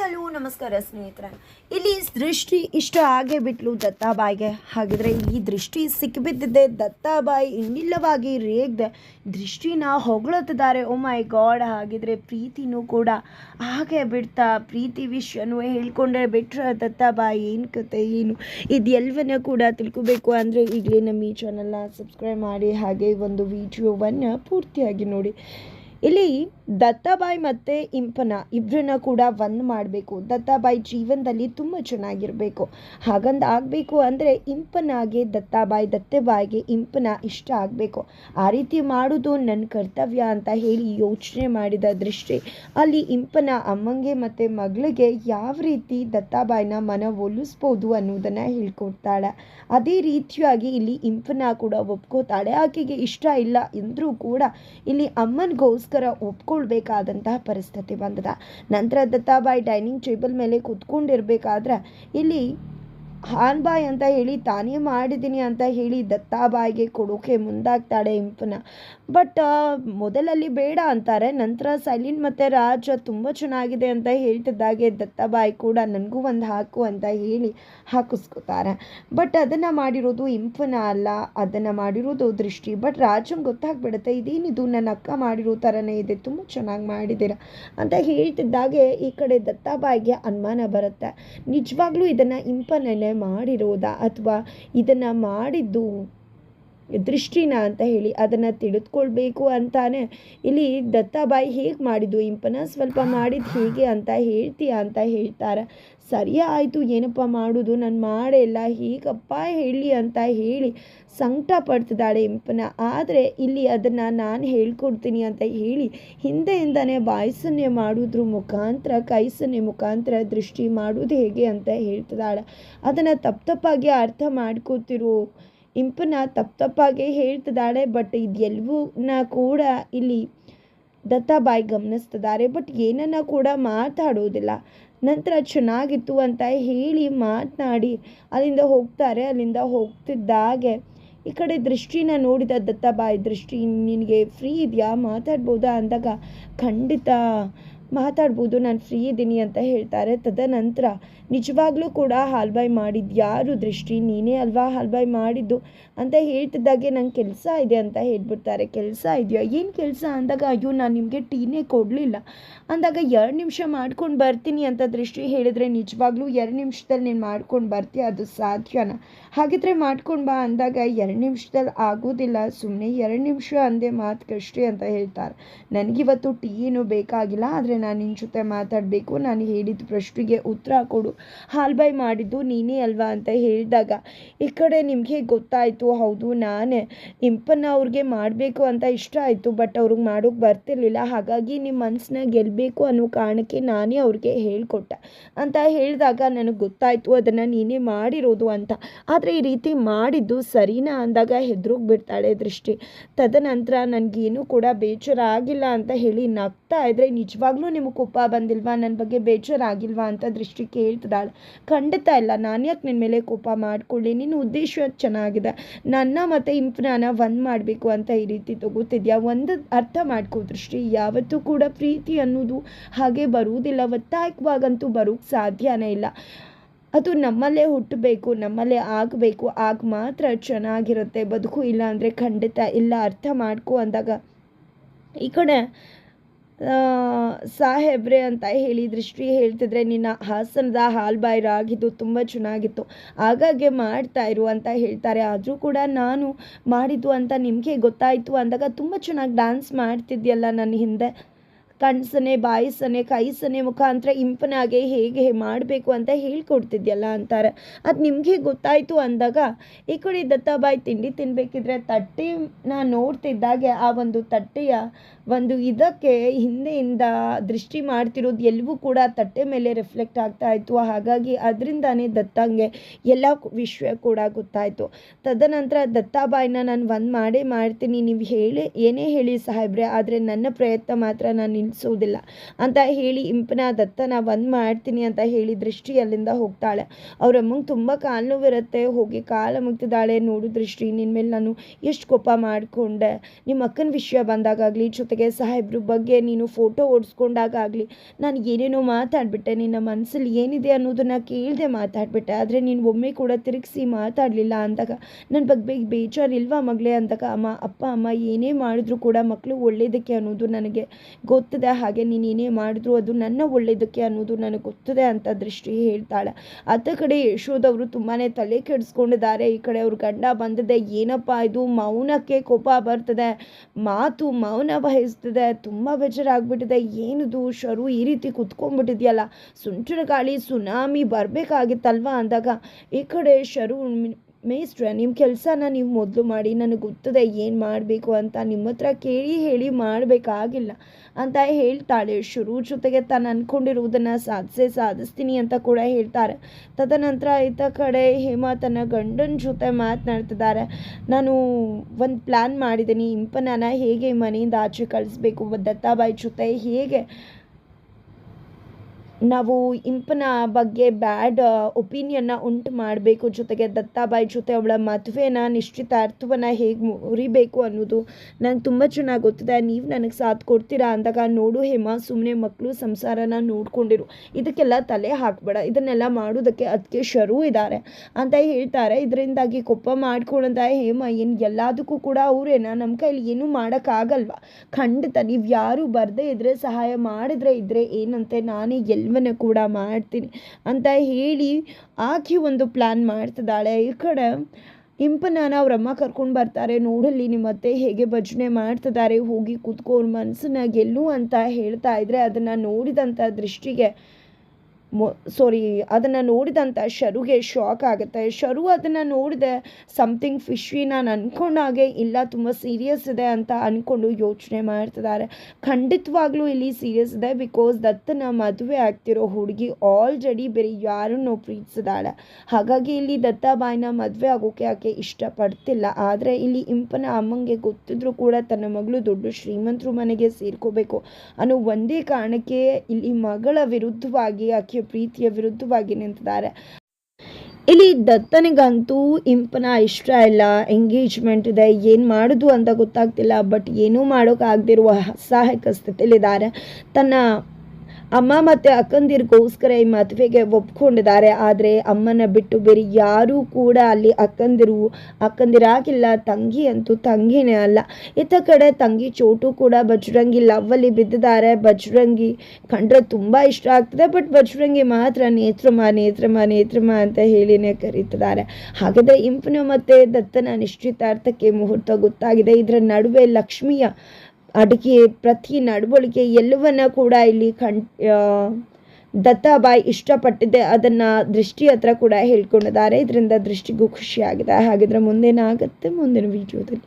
Hello, ನಮಸ್ಕಾರ, ಸ್ನೇಹಿತರೆ. ಇಲ್ಲಿ ದೃಷ್ಟಿ ಇಷ್ಟ ಆಗೇ ಬಿಟ್ಲು ದತ್ತಾಬಾಯಿಗೆ. ಹಾಗಿದ್ರೆ ಈ ದೃಷ್ಟಿ ಸಿಕ್ಕಿಬಿದ್ದಿದೆ ದತ್ತಾಬಾಯಿ ಇನ್ನಿಲ್ಲವಾಗಿ ರೇಗ್ದೆ ದೃಷ್ಟಿನ ಹೊಗಳತ್ತಿದ್ದಾರೆ. ಓ ಮೈ ಗಾಡ್ ಹಾಗಿದ್ರೆ ಪ್ರೀತಿನೂ ಕೂಡ ಹಾಗೆ ಬಿಡ್ತಾ, ಪ್ರೀತಿ ವಿಷಯನೂ ಹೇಳ್ಕೊಂಡ್ರೆ ಬಿಟ್ರೆ ದತ್ತಾಬಾಯಿ ಏನು ಕತೆ ಏನು? ಇದೆಲ್ಲವನ್ನ ಕೂಡ ತಿಳ್ಕೊಬೇಕು ಅಂದರೆ ಈಗಲೇ ನಮ್ಮ ಈ ಚಾನಲ್ನ ಸಬ್ಸ್ಕ್ರೈಬ್ ಮಾಡಿ, ಹಾಗೆ ಒಂದು ವಿಡಿಯೋವನ್ನು ಪೂರ್ತಿಯಾಗಿ ನೋಡಿ. ಇಲ್ಲಿ ದತ್ತಾಬಾಯಿ ಮತ್ತು ಇಂಪನ ಇಬ್ಬರನ್ನ ಕೂಡ ಒಂದು ಮಾಡಬೇಕು. ದತ್ತಾಬಾಯಿ ಜೀವನದಲ್ಲಿ ತುಂಬ ಚೆನ್ನಾಗಿರಬೇಕು. ಹಾಗಂದು ಆಗಬೇಕು ಅಂದರೆ ಇಂಪನಾಗೆ ದತ್ತಾಬಾಯಿ, ದತ್ತಾಬಾಯಿಗೆ ಇಂಪನ ಇಷ್ಟ ಆಗಬೇಕು. ಆ ರೀತಿ ಮಾಡೋದು ನನ್ನ ಕರ್ತವ್ಯ ಅಂತ ಹೇಳಿ ಯೋಚನೆ ಮಾಡಿದ ದೃಷ್ಟಿ. ಅಲ್ಲಿ ಇಂಪನ ಅಮ್ಮಂಗೆ ಮತ್ತು ಮಗಳಿಗೆ ಯಾವ ರೀತಿ ದತ್ತಾಬಾಯಿನ ಮನ ಒಲಿಸ್ಬೋದು ಅನ್ನೋದನ್ನು ಹೇಳ್ಕೊಡ್ತಾಳೆ. ಅದೇ ರೀತಿಯಾಗಿ ಇಲ್ಲಿ ಇಂಪನ ಕೂಡ ಒಪ್ಕೋತಾಳೆ. ಆಕೆಗೆ ಇಷ್ಟ ಇಲ್ಲ ಎಂದರೂ ಕೂಡ ಇಲ್ಲಿ ಅಮ್ಮನಿಗೋಸ್ಕರ ಒಪ್ಕೊಳ್ಬೇಕಾದಂತಹ ಪರಿಸ್ಥಿತಿ ಬಂದದ. ನಂತರ ದತ್ತಾಬಾಯಿ ಡೈನಿಂಗ್ ಟೇಬಲ್ ಮೇಲೆ ಕೂತ್ಕೊಂಡಿರಬೇಕಾದ್ರೆ, ಇಲ್ಲಿ ಹಾನ್ ಬಾಯ್ ಅಂತ ಹೇಳಿ, ತಾನೇ ಮಾಡಿದ್ದೀನಿ ಅಂತ ಹೇಳಿ ದತ್ತಾಬಾಯಿಗೆ ಕೊಡೋಕೆ ಮುಂದಾಗ್ತಾಳೆ ಇಂಪನ ಬಟ್ ಮೊದಲಲ್ಲಿ ಬೇಡ ಅಂತಾರೆ. ನಂತರ ಸೈಲಿನ್ ಮತ್ತು ರಾಜ ತುಂಬ ಚೆನ್ನಾಗಿದೆ ಅಂತ ಹೇಳ್ತಿದ್ದಾಗೆ ದತ್ತಬಾಯಿ ಕೂಡ ನನಗೂ ಒಂದು ಹಾಕು ಅಂತ ಹೇಳಿ ಹಾಕಿಸ್ಕೋತಾರೆ. ಬಟ್ ಅದನ್ನು ಮಾಡಿರೋದು ಇಂಫನ ಅಲ್ಲ. ಅದನ್ನು ಮಾಡಿರೋದು ದೃಷ್ಟಿ. ಬಟ್ ರಾಜಂಗೆ ಗೊತ್ತಾಗ್ಬಿಡುತ್ತೆ, ಇದೇನಿದು? ನನ್ನ ಅಕ್ಕ ಮಾಡಿರೋ ಥರನೇ ಇದೆ. ತುಂಬ ಚೆನ್ನಾಗಿ ಮಾಡಿದ್ದೀರ ಅಂತ ಹೇಳ್ತಿದ್ದಾಗೆ ಈ ಕಡೆ ದತ್ತಾಬಾಯಿಗೆ ಅನುಮಾನ ಬರುತ್ತೆ. ನಿಜವಾಗ್ಲೂ ಇದನ್ನು ಇಂಪನೇ ಮಾಡಿರೋದಾ? ಅಥವಾ ಇದನ್ನು ಮಾಡಿದ್ದು ದೃಷ್ಟಿನ ಅಂತ ಹೇಳಿ ಅದನ್ನು ತಿಳಿದುಕೊಳ್ಬೇಕು ಅಂತಾನೆ. ಇಲ್ಲಿ ದತ್ತಾಬಾಯಿ ಹೇಗೆ ಮಾಡಿದ್ದು? ಇಂಪನ ಸ್ವಲ್ಪ ಮಾಡಿದ್ದು ಹೇಗೆ ಅಂತ ಹೇಳ್ತೀಯ ಅಂತ ಹೇಳ್ತಾರೆ. ಸರಿಯಾಯಿತು ಏನಪ್ಪ ಮಾಡೋದು? ನಾನು ಮಾಡೇ ಇಲ್ಲ ಹೀಗಪ್ಪ ಹೇಳಿ ಅಂತ ಹೇಳಿ ಸಂಕಟ ಪಡ್ತಿದ್ದಾಳೆ ಇಂಪನ. ಆದರೆ ಇಲ್ಲಿ ಅದನ್ನು ನಾನು ಹೇಳ್ಕೊಡ್ತೀನಿ ಅಂತ ಹೇಳಿ ಹಿಂದೆಯಿಂದನೇ ಬಾಯ್ಸನ್ನೇ ಸನ್ನೆ ಮಾಡೋದ್ರ ಮುಖಾಂತರ ಕೈ ಸನ್ನೆ ಮುಖಾಂತರ ದೃಷ್ಟಿ ಮಾಡೋದು ಹೇಗೆ ಅಂತ ಹೇಳ್ತಿದ್ದಾಳೆ. ಅದನ್ನು ತಪ್ಪು ತಪ್ಪಾಗಿ ಅರ್ಥ ಮಾಡ್ಕೋತಿರೋ. ಇಂಪನ ತಪ್ಪು ತಪ್ಪಾಗೆ ಹೇಳ್ತಿದ್ದಾಳೆ ಬಟ್ ಇದೆಲ್ಲವನ್ನ ಕೂಡ ಇಲ್ಲಿ ದತ್ತಾಬಾಯಿ ಗಮನಿಸ್ತಿದ್ದಾರೆ ಬಟ್ ಏನನ್ನ ಕೂಡ ಮಾತಾಡೋದಿಲ್ಲ. ನಂತರ ಚೆನ್ನಾಗಿತ್ತು ಅಂತ ಹೇಳಿ ಮಾತನಾಡಿ, ಅಲ್ಲಿಂದ ಹೋಗ್ತಾರೆ, ಅಲ್ಲಿಂದ ಹೋಗ್ತಿದ್ದಾಗೆ. ಈ ಕಡೆ ದೃಷ್ಟಿನ ನೋಡಿದ ದತ್ತಾಬಾಯಿ ದೃಷ್ಟಿ, ನಿನಗೆ ಫ್ರೀ ಇದೆಯಾ? ಮಾತಾಡ್ಬೋದಾ? ಅಂದಾಗ, ಖಂಡಿತ ಮಾತಾಡ್ಬೋದು, ನಾನು ಫ್ರೀ ಇದ್ದೀನಿ ಅಂತ ಹೇಳ್ತಾರೆ. ತದನಂತರ ನಿಜವಾಗ್ಲೂ ಕೂಡ ಹಾಲ್ಬಾಯ್ ಮಾಡಿದ್ದು ಯಾರು ದೃಷ್ಟಿ? ನೀನೇ ಅಲ್ವಾ ಹಾಲ್ಬಾಯ್ ಮಾಡಿದ್ದು? ಅಂತ ಹೇಳ್ತಿದ್ದಾಗೆ ನಂಗೆ ಕೆಲಸ ಇದೆ ಅಂತ ಹೇಳ್ಬಿಡ್ತಾರೆ. ಕೆಲಸ ಇದೆಯಾ? ಏನು ಕೆಲಸ? ಅಂದಾಗ, ಅಯ್ಯೋ, ನಾನು ನಿಮಗೆ ಟೀನೇ ಕೊಡಲಿಲ್ಲ. ಅಂದಾಗ, ಎರಡು ನಿಮಿಷ ಮಾಡ್ಕೊಂಡು ಬರ್ತೀನಿ ಅಂತ ದೃಷ್ಟಿ ಹೇಳಿದರೆ ನಿಜವಾಗ್ಲೂ ಎರಡು ನಿಮಿಷದಲ್ಲಿ ನೀನು ಮಾಡ್ಕೊಂಡು ಬರ್ತೀಯ? ಅದು ಸಾಧ್ಯನಾ? ಹಾಗಿದ್ರೆ ಮಾಡ್ಕೊಂಡು ಬಾ ಅಂದಾಗ, ಎರಡು ನಿಮಿಷದಲ್ಲಿ ಆಗೋದಿಲ್ಲ. ಸುಮ್ಮನೆ ಎರಡು ನಿಮಿಷ ಅಂದೆ ಮಾತುಕಷ್ಟೇ ಅಂತ ಹೇಳ್ತಾರೆ. ನನಗಿವತ್ತು ಟೀ ಏನು ಬೇಕಾಗಿಲ್ಲ, ಆದರೆ ನಾನು ನಿನ್ನ ಜೊತೆ ಮಾತಾಡಬೇಕು. ನಾನು ಹೇಳಿದ ಪ್ರಶ್ನೆಗೆ ಉತ್ತರ ಕೊಡು. ಹಾಲ್ಬಾಯ್ ಮಾಡಿದ್ದು ನೀನೇ ಅಲ್ವಾ ಅಂತ ಹೇಳಿದಾಗ, ಈ ಕಡೆ ನಿಮಗೆ ಗೊತ್ತಾಯಿತು? ಹೌದು, ನಾನೇ. ಇಂಪನ್ನ ಅವ್ರಿಗೆ ಮಾಡಬೇಕು ಅಂತ ಇಷ್ಟ ಆಯಿತು ಬಟ್ ಅವ್ರಿಗೆ ಮಾಡೋಕ್ಕೆ ಬರ್ತಿರ್ಲಿಲ್ಲ. ಹಾಗಾಗಿ ನಿಮ್ಮ ಮನಸ್ಸನ್ನ ಗೆಲ್ಲಬೇಕು ಅನ್ನೋ ಕಾರಣಕ್ಕೆ ನಾನೇ ಅವ್ರಿಗೆ ಹೇಳಿಕೊಟ್ಟೆ. ಅಂತ ಹೇಳಿದಾಗ ನನಗೆ ಗೊತ್ತಾಯಿತು, ಅದನ್ನು ನೀನೇ ಮಾಡಿರೋದು ಅಂತ. ಆದರೆ ಈ ರೀತಿ ಮಾಡಿದ್ದು ಸರಿನಾ ಅಂದಾಗ ಹೆದ್ರೋಗಿ ಬಿಡ್ತಾಳೆ ದೃಷ್ಟಿ. ತದನಂತರ ನನಗೇನು ಕೂಡ ಬೇಜಾರ ಆಗಿಲ್ಲ ಅಂತ ಹೇಳಿ ನಗ್ತಾ ಇದ್ರೆ, ನಿಜವಾಗ್ಲೂ ನಿಮಗೆ ಕೋಪ ಬಂದಿಲ್ವಾ? ನನ್ನ ಬಗ್ಗೆ ಬೇಜಾರಾಗಿಲ್ವಾ ಅಂತ ದೃಷ್ಟಿ ಕೇಳ್ತಿದ್ದಾಳೆ ಖಂಡಿತ ಇಲ್ಲ. ನಾನು ಯಾಕೆ ನಿನ್ನ ಮೇಲೆ ಕೋಪ ಮಾಡ್ಕೊಳ್ಳಿ? ನಿನ್ನ ಉದ್ದೇಶ ಚೆನ್ನಾಗಿದೆ. ನನ್ನ ಮತ್ತು ಇಂಪ್ನಾನ ಒಂದು ಮಾಡಬೇಕು ಅಂತ ಈ ರೀತಿ ತಗೋತಿದ್ಯಾ? ಒಂದು ಅರ್ಥ ಮಾಡ್ಕೋ ದೃಷ್ಟಿ. ಯಾವತ್ತೂ ಕೂಡ ಪ್ರೀತಿ ಅನ್ನೋದು ಹಾಗೆ ಬರುವುದಿಲ್ಲ. ಒತ್ತಾಯಕವಾಗಂತೂ ಬರೋಕ್ಕೆ ಸಾಧ್ಯನೇ ಇಲ್ಲ. ಅದು ನಮ್ಮಲ್ಲೇ ಹುಟ್ಟಬೇಕು, ನಮ್ಮಲ್ಲೇ ಆಗಬೇಕು. ಆಗ ಮಾತ್ರ ಚೆನ್ನಾಗಿರುತ್ತೆ. ಬದುಕು ಇಲ್ಲ ಅಂದರೆ ಖಂಡಿತ ಇಲ್ಲ. ಅರ್ಥ ಮಾಡ್ಕೋ ಅಂದಾಗ ಈ ಕಡೆ ಸಾಹೇಬ್ರೆ ಅಂತ ಹೇಳಿ ದೃಷ್ಟಿ ಹೇಳ್ತಿದ್ರೆ ನಿನ್ನ ಹಾಸನದ ಹಾಲ್ಬಾಯಿ ರಾಗಿದ್ದು ತುಂಬ ಚೆನ್ನಾಗಿತ್ತು. ಆಗಾಗ್ಗೆ ಮಾಡ್ತಾ ಇರು ಅಂತ ಹೇಳ್ತಾರೆ. ಆದರೂ ಕೂಡ ನಾನು ಮಾಡಿದ್ದು ಅಂತ ನಿಮಗೆ ಗೊತ್ತಾಯಿತು. ಅಂದಾಗ ತುಂಬ ಚೆನ್ನಾಗಿ ಡ್ಯಾನ್ಸ್ ಮಾಡ್ತಿದ್ಯಲ್ಲ ನನ್ನ ಹಿಂದೆ. ಕಣ್ಸನೆ, ಬಾಯಿಸನೆ, ಕೈಸನೆ ಮುಖಾಂತರ ಇಂಪನಾಗೆ ಹೇಗೆ ಮಾಡಬೇಕು ಅಂತ ಹೇಳ್ಕೊಡ್ತಿದ್ಯಲ್ಲ ಅಂತಾರೆ. ಅದು ನಿಮಗೆ ಗೊತ್ತಾಯಿತು ಅಂದಾಗ, ಈ ಕಡೆ ದತ್ತಾಬಾಯಿ ತಿಂಡಿ ತಿನ್ನಬೇಕಿದ್ರೆ ತಟ್ಟೆನ ನೋಡ್ತಿದ್ದಾಗೆ, ಆ ಒಂದು ತಟ್ಟೆಯ ಒಂದು ಇದಕ್ಕೆ ಹಿಂದೆಯಿಂದ ದೃಷ್ಟಿ ಮಾಡ್ತಿರೋದು ಎಲ್ಲವೂ ಕೂಡ ತಟ್ಟೆ ಮೇಲೆ ರಿಫ್ಲೆಕ್ಟ್ ಆಗ್ತಾ ಇತ್ತು. ಹಾಗಾಗಿ ಅದರಿಂದಾನೇ ದತ್ತಂಗೆ ಎಲ್ಲ ವಿಷಯ ಕೂಡ ಗೊತ್ತಾಯಿತು. ತದನಂತರ ದತ್ತಾಬಾಯಿನ ನಾನು ಒಂದು ಮಾಡೇ ಮಾಡ್ತೀನಿ. ನೀವು ಹೇಳಿ, ಏನೇ ಹೇಳಿ ಸಾಹೇಬ್ರೆ, ಆದರೆ ನನ್ನ ಪ್ರಯತ್ನ ಮಾತ್ರ ನಾನು ಅನಿಸೋದಿಲ್ಲ ಅಂತ ಹೇಳಿ ಇಂಪನ ದತ್ತನ ಬಂದ್ ಮಾಡ್ತೀನಿ ಅಂತ ಹೇಳಿ ದೃಷ್ಟಿ ಅಲ್ಲಿಂದ ಹೋಗ್ತಾಳೆ. ಅವ್ರ ಅಮ್ಮಂಗೆ ತುಂಬ ಕಾಲು ನೋವಿರುತ್ತೆ. ಹೋಗಿ ಕಾಲ ಮುಗ್ತಿದ್ದಾಳೆ ನೋಡು ದೃಷ್ಟಿ ನಿನ್ನ ಮೇಲೆ ನಾನು ಎಷ್ಟು ಕೋಪ ಮಾಡಿಕೊಂಡೆ. ನಿಮ್ಮ ಅಕ್ಕನ ವಿಷಯ ಬಂದಾಗಲಿ ಜೊತೆಗೆ ಸಾಹೇಬ್ರ ಬಗ್ಗೆ ನೀನು ಫೋಟೋ ಓಡಿಸ್ಕೊಂಡಾಗಲಿ ನಾನು ಏನೇನೋ ಮಾತಾಡ್ಬಿಟ್ಟೆ. ನಿನ್ನ ಮನಸ್ಸಲ್ಲಿ ಏನಿದೆ ಅನ್ನೋದನ್ನು ಕೇಳದೆ ಮಾತಾಡ್ಬಿಟ್ಟೆ. ಆದರೆ ನೀನು ಒಮ್ಮೆ ಕೂಡ ತಿರುಗಿಸಿ ಮಾತಾಡಲಿಲ್ಲ ಅಂದಾಗ ನನ್ನ ಬಗ್ಗೆ ಬೇಜಾರಿಲ್ವಾ ಮಗಳೇ? ಅಂದಾಗ, ಅಮ್ಮ, ಅಪ್ಪ, ಅಮ್ಮ ಏನೇ ಮಾಡಿದ್ರು ಕೂಡ ಮಕ್ಕಳು ಒಳ್ಳೇದಕ್ಕೆ ಅನ್ನೋದು ನನಗೆ ಗೊತ್ತಿದೆ ಹಾಗೆ ನೀನು ಏನೇ ಮಾಡಿದ್ರು ಅದು ನನ್ನ ಒಳ್ಳೆಯದಕ್ಕೆ ಅನ್ನೋದು ನನಗೆ ಗೊತ್ತಿದೆ ಅಂತ ದೃಷ್ಟಿ ಹೇಳ್ತಾಳೆ. ಅತ್ತ ಕಡೆ ಯಶೋದವರು ತುಂಬಾ ತಲೆ ಕೆಡಿಸ್ಕೊಂಡಿದ್ದಾರೆ. ಈ ಕಡೆ ಅವ್ರ ಗಂಡ ಬಂದಿದೆ. ಏನಪ್ಪ ಇದು? ಮೌನಕ್ಕೆ ಕೋಪ ಬರ್ತದೆ. ಮಾತು ಮೌನ ವಹಿಸ್ತದೆ ತುಂಬ ಬೇಜಾರಾಗ್ಬಿಟ್ಟಿದೆ. ಏನಿದು ಶರು ಈ ರೀತಿ ಕುತ್ಕೊಂಡ್ಬಿಟ್ಟಿದ್ಯಲ್ಲ. ಸುಂಟರ ಗಾಳಿ ಸುನಾಮಿ ಬರಬೇಕಾಗಿತ್ತಲ್ವಾ ಅಂದಾಗ ಈ ಕಡೆ ಶರು ಮೇಸ್ಟ್ರೆ ನಿಮ್ಮ ಕೆಲಸನ ನೀವು ಮೊದಲು ಮಾಡಿ, ನನಗೆ ಗೊತ್ತದೆ ಏನು ಮಾಡಬೇಕು ಅಂತ. ನಿಮ್ಮ ಹತ್ರ ಕೇಳಿ ಹೇಳಿ ಮಾಡಬೇಕಾಗಿಲ್ಲ ಅಂತ ಹೇಳ್ತಾಳೆ. ಶುರು ಜೊತೆಗೆ ತಾನು ಅಂದ್ಕೊಂಡಿರುವುದನ್ನು ಸಾಧಿಸೇ ಸಾಧಿಸ್ತೀನಿ ಅಂತ ಕೂಡ ಹೇಳ್ತಾರೆ. ತದನಂತರ ಈತ ಕಡೆ ಹೇಮಾ ತನ್ನ ಗಂಡನ ಜೊತೆ ಮಾತನಾಡ್ತಿದ್ದಾರೆ. ನಾನು ಒಂದು ಪ್ಲ್ಯಾನ್ ಮಾಡಿದ್ದೀನಿ ಇಂಪನನ ಹೇಗೆ ಮನೆಯಿಂದ ಆಚೆ ಕಳಿಸ್ಬೇಕು? ದತ್ತಾಬಾಯಿ ಜೊತೆ ಹೇಗೆ ನಾವು ಇಂಪನ ಬಗ್ಗೆ ಬ್ಯಾಡ್ ಒಪಿನಿಯನ್ನ ಉಂಟು ಮಾಡಬೇಕು. ಜೊತೆಗೆ ದತ್ತಾಬಾಯಿ ಜೊತೆ ಅವಳ ಮದುವೆನ, ನಿಶ್ಚಿತಾರ್ಥವನ್ನು ಹೇಗೆ ಮುರಿಬೇಕು ಅನ್ನೋದು ನಂಗೆ ತುಂಬ ಚೆನ್ನಾಗಿ ಗೊತ್ತಿದೆ. ನೀವು ನನಗೆ ಸಾಥ್ ಕೊಡ್ತೀರಾ ಅಂದಾಗ ನೋಡು ಹೇಮ ಸುಮ್ಮನೆ ಮಕ್ಕಳು ಸಂಸಾರನ ನೋಡ್ಕೊಂಡಿರು. ಇದಕ್ಕೆಲ್ಲ ತಲೆ ಹಾಕಬೇಡ. ಇದನ್ನೆಲ್ಲ ಮಾಡೋದಕ್ಕೆ ಅದಕ್ಕೆ ಶರು ಇದ್ದಾರೆ ಅಂತ ಹೇಳ್ತಾರೆ. ಇದರಿಂದಾಗಿ ಕೊಪ್ಪ ಮಾಡ್ಕೊಳ್ಳೋದ ಹೇಮ, ಏನು ಎಲ್ಲದಕ್ಕೂ ಕೂಡ ಅವರೇನ ನಮ್ಮ ಕೈಲಿ ಏನೂ ಮಾಡೋಕ್ಕಾಗಲ್ವ? ಖಂಡಿತ ನೀವು ಯಾರು ಬರದೇ ಇದ್ದರೆ ಸಹಾಯ ಮಾಡಿದ್ರೆ ಇದ್ದರೆ ಏನಂತೆ ನಾನೇ ಎಲ್ಲವನ್ನ ಕೂಡ ಮಾಡ್ತೀನಿ ಅಂತ ಹೇಳಿ ಆಕೆ ಒಂದು ಪ್ಲ್ಯಾನ್ ಮಾಡ್ತಿದ್ದಾಳೆ. ಈ ಕಡೆ ಇಂಪನಾನ ಅವರಮ್ಮ ಕರ್ಕೊಂಡು ಬರ್ತಾರೆ. ನೋಡಲ್ಲಿ ನಿಮ್ಮ ಅತ್ತೆ ಹೇಗೆ ಭಜನೆ ಮಾಡ್ತಿದ್ದಾರೆ. ಹೋಗಿ ಕೂತ್ಕೋ ಅವ್ರ ಮನಸ್ಸನ್ನ ಗೆಲ್ಲು ಅಂತ ಹೇಳ್ತಾ ಇದ್ರೆ ಅದನ್ನು ನೋಡಿದಂಥ ದೃಷ್ಟಿಗೆ ಮೊ ಸಾರಿ ಅದನ್ನು ನೋಡಿದಂಥ ಶರುಗೆ ಶಾಕ್ ಆಗುತ್ತೆ. ಶರು ಅದನ್ನು ನೋಡಿದೆ ಸಮಥಿಂಗ್ ಫಿಶಿ ನಾನು ಅಂದ್ಕೊಂಡಾಗೆ ಇಲ್ಲ, ತುಂಬ ಸೀರಿಯಸ್ ಇದೆ ಅಂತ ಅಂದ್ಕೊಂಡು ಯೋಚನೆ ಮಾಡ್ತಿದ್ದಾರೆ ಖಂಡಿತವಾಗ್ಲೂ ಇಲ್ಲಿ ಸೀರಿಯಸ್ ಇದೆ ಬಿಕಾಸ್ ದತ್ತನ ಮದುವೆ ಆಗ್ತಿರೋ ಹುಡುಗಿ ಆಲ್ರೆಡಿ ಬೇರೆ ಯಾರನ್ನು ಪ್ರೀತಿಸಿದಾಳೆ. ಹಾಗಾಗಿ ಇಲ್ಲಿ ದತ್ತಾಬಾಯಿನ ಮದುವೆ ಆಗೋಕೆ ಆಕೆ ಇಷ್ಟಪಡ್ತಿಲ್ಲ. ಆದರೆ ಇಲ್ಲಿ ಇಂಪನ ಅಮ್ಮಂಗೆ ಗೊತ್ತಿದ್ರು ಕೂಡ ತನ್ನ ಮಗಳು ದೊಡ್ಡ ಶ್ರೀಮಂತರು ಮನೆಗೆ ಸೇರ್ಕೋಬೇಕು ಅನ್ನೋ ಒಂದೇ ಕಾರಣಕ್ಕೆ ಇಲ್ಲಿ ಮಗಳ ವಿರುದ್ಧವಾಗಿ ಆಕೆ ಪ್ರೀತಿಯ ವಿರುದ್ಧವಾಗಿ ನಿಂತಿದ್ದಾರೆ. ಇಲ್ಲಿ ದತ್ತನಿಗಂತೂ ಇಂಪನ ಇಷ್ಟ ಇಲ್ಲ. ಎಂಗೇಜ್ಮೆಂಟ್ ಇದೆ. ಏನು ಮಾಡೋದು ಅಂತ ಗೊತ್ತಾಗ್ತಿಲ್ಲ. ಬಟ್ ಏನೂ ಮಾಡೋಕ್ಕಾಗದಿರುವ ಅಸಹಾಯಕ ಸ್ಥಿತಿಲಿದ್ದಾರೆ ತನ್ನ ಅಮ್ಮ ಮತ್ತು ಅಕ್ಕಂದಿರಿಗೋಸ್ಕರ ಈ ಮದುವೆಗೆ ಒಪ್ಕೊಂಡಿದ್ದಾರೆ. ಆದರೆ ಅಮ್ಮನ ಬಿಟ್ಟು ಬೇರೆ ಯಾರೂ ಕೂಡ ಅಲ್ಲಿ ಅಕ್ಕಂದಿರು, ಅಕ್ಕಂದಿರಾಗಿಲ್ಲ, ತಂಗಿ ಅಂತೂ ತಂಗಿನೇ ಅಲ್ಲ. ಇತ್ತ ಕಡೆ ತಂಗಿ ಚೋಟು ಕೂಡ ಬಜರಂಗಿ ಲವ್ವಲ್ಲಿ ಬಿದ್ದಿದ್ದಾರೆ. ಬಜರಂಗಿ ಕಂಡ್ರೆ ತುಂಬ ಇಷ್ಟ ಆಗ್ತದೆ ಬಟ್ ಬಜರಂಗಿ ಮಾತ್ರ ನೇತ್ರಮ ನೇತ್ರಮ ನೇತ್ರಮ ಅಂತ ಹೇಳಿನೇ ಕರೀತಿದ್ದಾರೆ. ಹಾಗಾದರೆ ಇಂಪನ ಮತ್ತು ದತ್ತನ ನಿಶ್ಚಿತಾರ್ಥಕ್ಕೆ ಮುಹೂರ್ತ ಗೊತ್ತಾಗಿದೆ. ಇದರ ನಡುವೆ ಲಕ್ಷ್ಮಿಯ ಅಡುಗೆ ಪ್ರತಿ ನಡವಳಿಕೆ ಎಲ್ಲವನ್ನ ಕೂಡ ಇಲ್ಲಿ ಕಣ್ ದತ್ತಾಬಾಯಿ ಇಷ್ಟಪಟ್ಟಿದ್ದೆ. ಅದನ್ನು ದೃಷ್ಟಿ ಹತ್ರ ಕೂಡ ಹೇಳ್ಕೊಂಡಿದ್ದಾರೆ. ಇದರಿಂದ ದೃಷ್ಟಿಗೂ ಖುಷಿಯಾಗಿದೆ. ಹಾಗಿದ್ರೆ ಮುಂದೇನಾಗುತ್ತೆ? ಮುಂದಿನ ವಿಡಿಯೋದಲ್ಲಿ